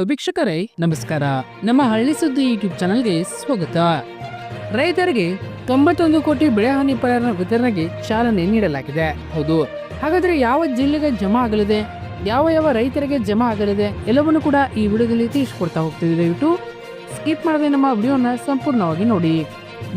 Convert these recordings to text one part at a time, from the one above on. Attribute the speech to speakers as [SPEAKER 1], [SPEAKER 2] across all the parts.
[SPEAKER 1] ವೀಕ್ಷಕರೇ, ನಮಸ್ಕಾರ. ನಮ್ಮ ಹಳ್ಳಿ ಸುದ್ದಿ ಯೂಟ್ಯೂಬ್ ಚಾನಲ್ಗೆ ಸ್ವಾಗತ. ರೈತರಿಗೆ ತೊಂಬತ್ತೊಂದು ಕೋಟಿ ಬೆಳೆ ಹಾನಿ ಪರಿಹಾರ ವಿತರಣೆಗೆ ಚಾಲನೆ ನೀಡಲಾಗಿದೆ. ಹೌದು. ಹಾಗಾದ್ರೆ ಯಾವ ಜಿಲ್ಲೆಗೆ ಜಮಾ ಆಗಲಿದೆ? ಯಾವ ಯಾವ ರೈತರಿಗೆ ಜಮಾ ಆಗಲಿದೆ? ಎಲ್ಲವನ್ನು ಕೂಡ ಈ ವಿಡಿಯೋದಲ್ಲಿ ತಿಳಿಸ್ಕೊಡ್ತಾ ಹೋಗ್ತಿದ್ದೀವಿ ದಯವಿಟ್ಟು. ಸ್ಕಿಪ್ ಮಾಡದೆ ನಮ್ಮ ವಿಡಿಯೋನ ಸಂಪೂರ್ಣವಾಗಿ ನೋಡಿ.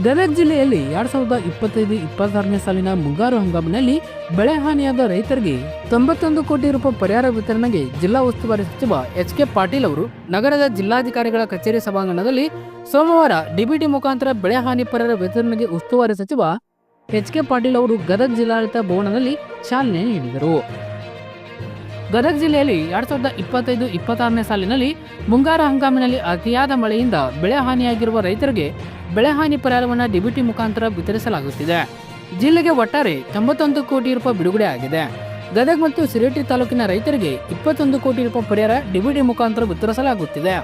[SPEAKER 1] ಗದಗ ಜಿಲ್ಲೆಯಲ್ಲಿ ಎರಡ್ ಸಾವಿರದ ಇಪ್ಪತ್ತೈದು ಇಪ್ಪತ್ತಾರನೇ ಸಾಲಿನ ಮುಂಗಾರು ಹಂಗಾಮಿನಲ್ಲಿ ಬೆಳೆ ಹಾನಿಯಾದ ರೈತರಿಗೆ ತೊಂಬತ್ತೊಂದು ಕೋಟಿ ರೂಪಾಯಿ ಪರಿಹಾರ ವಿತರಣೆಗೆ ಜಿಲ್ಲಾ ಉಸ್ತುವಾರಿ ಸಚಿವ ಎಚ್ ಕೆ ಪಾಟೀಲ್ ಅವರು ನಗರದ ಜಿಲ್ಲಾಧಿಕಾರಿಗಳ ಕಚೇರಿ ಸಭಾಂಗಣದಲ್ಲಿ ಸೋಮವಾರ ಡಿಬಿಟಿ ಮುಖಾಂತರ ಬೆಳೆ ಹಾನಿ ಪರಿಹಾರ ವಿತರಣೆಗೆ ಉಸ್ತುವಾರಿ ಸಚಿವ ಎಚ್ ಕೆ ಪಾಟೀಲ್ ಅವರು ಗದಗ ಜಿಲ್ಲಾಡಳಿತ ಭವನದಲ್ಲಿ ಚಾಲನೆ ನೀಡಿದರು. ಗದಗ ಜಿಲ್ಲೆಯಲ್ಲಿ ಎರಡ್ ಸಾವಿರದ ಇಪ್ಪತ್ತೈದು, ಇಪ್ಪತ್ತಾರನೇ ಸಾಲಿನಲ್ಲಿ ಮುಂಗಾರು ಹಂಗಾಮಿನಲ್ಲಿ ಅತಿಯಾದ ಮಳೆಯಿಂದ ಬೆಳೆ ಹಾನಿಯಾಗಿರುವ ರೈತರಿಗೆ ಬೆಳೆ ಹಾನಿ ಪರಿಹಾರವನ್ನು ಡಿಬಿಟಿ ಮುಖಾಂತರ ವಿತರಿಸಲಾಗುತ್ತಿದೆ. ಜಿಲ್ಲೆಗೆ ಒಟ್ಟಾರೆ ತೊಂಬತ್ತೊಂದು ಕೋಟಿ ರೂಪಾಯಿ ಬಿಡುಗಡೆ ಆಗಿದೆ. ಗದಗ ಮತ್ತು ಸಿರೇಟಿ ತಾಲೂಕಿನ ರೈತರಿಗೆ ಇಪ್ಪತ್ತೊಂದು ಕೋಟಿ ರೂಪಾಯಿ ಪರಿಹಾರ ಡಿಬಿಟಿ ಮುಖಾಂತರ ವಿತರಿಸಲಾಗುತ್ತಿದೆ.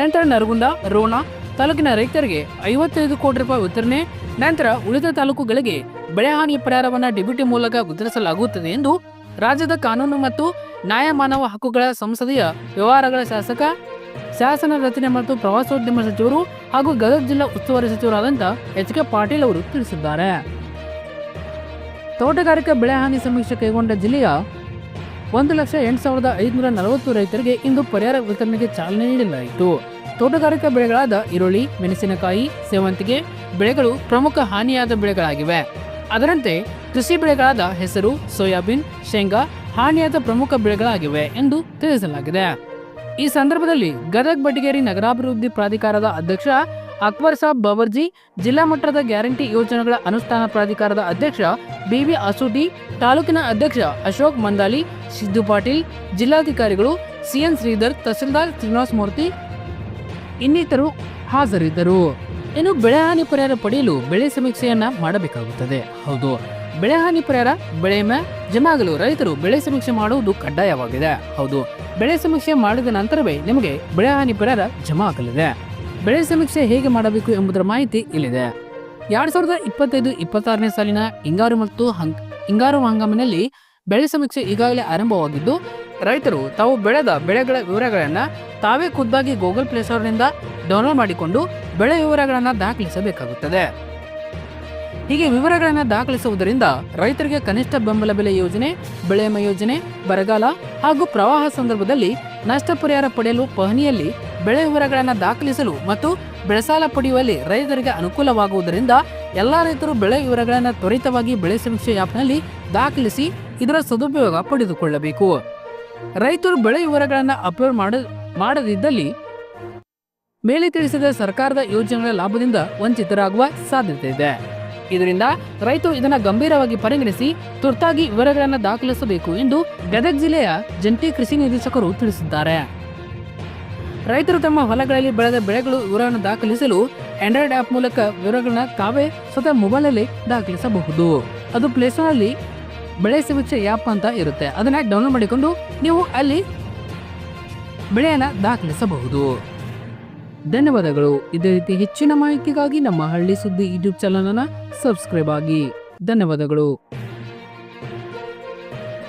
[SPEAKER 1] ನಂತರ ನರಗುಂದ, ರೋಣ ತಾಲೂಕಿನ ರೈತರಿಗೆ ಐವತ್ತೈದು ಕೋಟಿ ರೂಪಾಯಿ ವಿತರಣೆ, ನಂತರ ಉಳಿದ ತಾಲೂಕುಗಳಿಗೆ ಬೆಳೆ ಹಾನಿ ಪರಿಹಾರವನ್ನು ಡಿಬಿಟಿ ಮೂಲಕ ವಿತರಿಸಲಾಗುತ್ತದೆ ಎಂದು ರಾಜ್ಯದ ಕಾನೂನು ಮತ್ತು ನ್ಯಾಯಮಾನವ ಹಕ್ಕುಗಳ ಸಂಸದೀಯ ವ್ಯವಹಾರಗಳ ಶಾಸಕ, ಶಾಸನ ರಚನೆ ಮತ್ತು ಪ್ರವಾಸೋದ್ಯಮ ಸಚಿವರು ಹಾಗೂ ಗದಗ ಜಿಲ್ಲಾ ಉಸ್ತುವಾರಿ ಸಚಿವರಾದಂಥ ಎಚ್ ಕೆ ಪಾಟೀಲ್ ಅವರು ತಿಳಿಸಿದ್ದಾರೆ. ತೋಟಗಾರಿಕಾ ಬೆಳೆ ಹಾನಿ ಸಮೀಕ್ಷೆ ಕೈಗೊಂಡ ಜಿಲ್ಲೆಯ ಒಂದು ಲಕ್ಷ ಎಂಟು ಸಾವಿರದ ಐದುನೂರ ನಲವತ್ತು ರೈತರಿಗೆ ಇಂದು ಪರಿಹಾರ ವಿತರಣೆಗೆ ಚಾಲನೆ ನೀಡಲಾಯಿತು. ತೋಟಗಾರಿಕಾ ಬೆಳೆಗಳಾದ ಈರುಳ್ಳಿ, ಮೆಣಸಿನಕಾಯಿ, ಸೇವಂತಿಗೆ ಬೆಳೆಗಳು ಪ್ರಮುಖ ಹಾನಿಯಾದ ಬೆಳೆಗಳಾಗಿವೆ. ಅದರಂತೆ ಕೃಷಿ ಬೆಳೆಗಳಾದ ಹೆಸರು, ಸೋಯಾಬೀನ್, ಶೇಂಗಾ, ಹಾನಿಯಾದ ಪ್ರಮುಖ ಬೆಳೆಗಳಾಗಿವೆ ಎಂದು ತಿಳಿಸಲಾಗಿದೆ. ಈ ಸಂದರ್ಭದಲ್ಲಿ ಗದಗ ಬಡಿಗೇರಿ ನಗರಾಭಿವೃದ್ಧಿ ಪ್ರಾಧಿಕಾರದ ಅಧ್ಯಕ್ಷ ಅಕ್ಬರ್ ಸಾಬ್ ಬವರ್ಜಿ, ಜಿಲ್ಲಾ ಮಟ್ಟದ ಗ್ಯಾರಂಟಿ ಯೋಜನೆಗಳ ಅನುಷ್ಠಾನ ಪ್ರಾಧಿಕಾರದ ಅಧ್ಯಕ್ಷ ಬಿವಿ ಅಸೂಟಿ ತಾಲೂಕಿನ ಅಧ್ಯಕ್ಷ ಅಶೋಕ್ ಮಂದಾಲಿ, ಸಿದ್ದು ಪಾಟೀಲ್, ಜಿಲ್ಲಾಧಿಕಾರಿಗಳು ಸಿಎನ್ ಶ್ರೀಧರ್, ತಹಸೀಲ್ದಾರ್ ಶ್ರೀನಿವಾಸ ಮೂರ್ತಿ ಇನ್ನಿತರು ಹಾಜರಿದ್ದರು. ಇನ್ನು ಬೆಳೆ ಹಾನಿ ಪರಿಹಾರ ಪಡೆಯಲು ಬೆಳೆ ಸಮೀಕ್ಷೆಯನ್ನ ಮಾಡಬೇಕಾಗುತ್ತದೆ. ಹೌದು. ಬೆಳೆ ಹಾನಿ ಪರಿಹಾರ, ಬೆಳೆ ಮ ಜಮಾ ಆಗಲು ರೈತರು ಬೆಳೆ ಸಮೀಕ್ಷೆ ಮಾಡುವುದು ಕಡ್ಡಾಯವಾಗಿದೆ. ಹೌದು. ಬೆಳೆ ಸಮೀಕ್ಷೆ ಮಾಡಿದ ನಂತರವೇ ನಿಮಗೆ ಬೆಳೆ ಹಾನಿ ಪರಿಹಾರ ಜಮಾ ಆಗಲಿದೆ ಬೆಳೆ ಸಮೀಕ್ಷೆ ಹೇಗೆ ಮಾಡಬೇಕು ಎಂಬುದರ ಮಾಹಿತಿ ಇಲ್ಲಿದೆ. ಎರಡ್ ಸಾವಿರದ ಇಪ್ಪತ್ತೈದು, ಇಪ್ಪತ್ತಾರನೇ ಸಾಲಿನ ಹಿಂಗಾರು ಮತ್ತು ಹಂಗ್ ಹಿಂಗಾರು ಹಂಗಾಮಿನಲ್ಲಿ ಬೆಳೆ ಸಮೀಕ್ಷೆ ಈಗಾಗಲೇ ಆರಂಭವಾಗಿದ್ದು, ರೈತರು ತಾವು ಬೆಳೆದ ಬೆಳೆಗಳ ವಿವರಗಳನ್ನು ತಾವೇ ಖುದ್ದಾಗಿ ಗೂಗಲ್ ಪ್ಲೇ ಸ್ಟೋರ್ನಿಂದ ಡೌನ್ಲೋಡ್ ಮಾಡಿಕೊಂಡು ಬೆಳೆ ವಿವರಗಳನ್ನು ದಾಖಲಿಸಬೇಕಾಗುತ್ತದೆ. ಹೀಗೆ ವಿವರಗಳನ್ನು ದಾಖಲಿಸುವುದರಿಂದ ರೈತರಿಗೆ ಕನಿಷ್ಠ ಬೆಂಬಲ ಬೆಲೆ ಯೋಜನೆ, ಬೆಳೆ ಯೋಜನೆ, ಬರಗಾಲ ಹಾಗೂ ಪ್ರವಾಹ ಸಂದರ್ಭದಲ್ಲಿ ನಷ್ಟ ಪರಿಹಾರ ಪಡೆಯಲು ಪಹಣಿಯಲ್ಲಿ ಬೆಳೆ ವಿವರಗಳನ್ನು ದಾಖಲಿಸಲು ಮತ್ತು ಬೆಳೆಸಾಲ ಪಡೆಯುವಲ್ಲಿ ರೈತರಿಗೆ ಅನುಕೂಲವಾಗುವುದರಿಂದ ಎಲ್ಲ ರೈತರು ಬೆಳೆ ವಿವರಗಳನ್ನು ತ್ವರಿತವಾಗಿ ಬೆಳೆ ಸಮೀಕ್ಷೆ ಆ್ಯಪ್ನಲ್ಲಿ ದಾಖಲಿಸಿ ಇದರ ಸದುಪಯೋಗ ಪಡೆದುಕೊಳ್ಳಬೇಕು. ರೈತರು ಬೆಳೆ ವಿವರಗಳನ್ನು ಅಪ್ಲೋಡ್ ಮಾಡ, ಮಾಡದಿದ್ದಲ್ಲಿ ಮೇಲೆ ತಿಳಿಸಿದ ಸರ್ಕಾರದ ಯೋಜನೆಗಳ ಲಾಭದಿಂದ ವಂಚಿತರಾಗುವ ಸಾಧ್ಯತೆ ಇದೆ. ಇದರಿಂದ ರೈತರು ಇದನ್ನು ಗಂಭೀರವಾಗಿ ಪರಿಗಣಿಸಿ ತುರ್ತಾಗಿ ವಿವರಗಳನ್ನು ದಾಖಲಿಸಬೇಕು ಎಂದು ಗದಗ ಜಿಲ್ಲೆಯ ಜಂಟಿ ಕೃಷಿ ನಿರ್ದೇಶಕರು ತಿಳಿಸಿದ್ದಾರೆ. ರೈತರು ತಮ್ಮ ಹೊಲಗಳಲ್ಲಿ ಬೆಳೆದ ಬೆಳೆಗಳು ವಿವರವನ್ನು ದಾಖಲಿಸಲು ಆಂಡ್ರಾಯ್ಡ್ ಆಪ್ ಮೂಲಕ ವಿವರಗಳನ್ನ ತಾವೇ ಸ್ವತಃ ಮೊಬೈಲಲ್ಲಿ ದಾಖಲಿಸಬಹುದು. ಅದು ಪ್ಲೇಸ್ಟೋರ್ನಲ್ಲಿ ಬೆಳೆ ಸಮೀಕ್ಷೆ ಆ್ಯಪ್ ಅಂತ ಇರುತ್ತೆ. ಅದನ್ನ ಡೌನ್ಲೋಡ್ ಮಾಡಿಕೊಂಡು ನೀವು ಅಲ್ಲಿ ಬೆಳೆಯನ್ನು ದಾಖಲಿಸಬಹುದು. ಧನ್ಯವಾದಗಳು. ಇದೇ ರೀತಿ ಹೆಚ್ಚಿನ ಮಾಹಿತಿಗಾಗಿ ನಮ್ಮ ಹಳ್ಳಿ ಸುದ್ದಿ ಯೂಟ್ಯೂಬ್ ಚಾನಲ್ ಅನ್ನ ಸಬ್ಸ್ಕ್ರೈಬ್ ಆಗಿ. ಧನ್ಯವಾದಗಳು.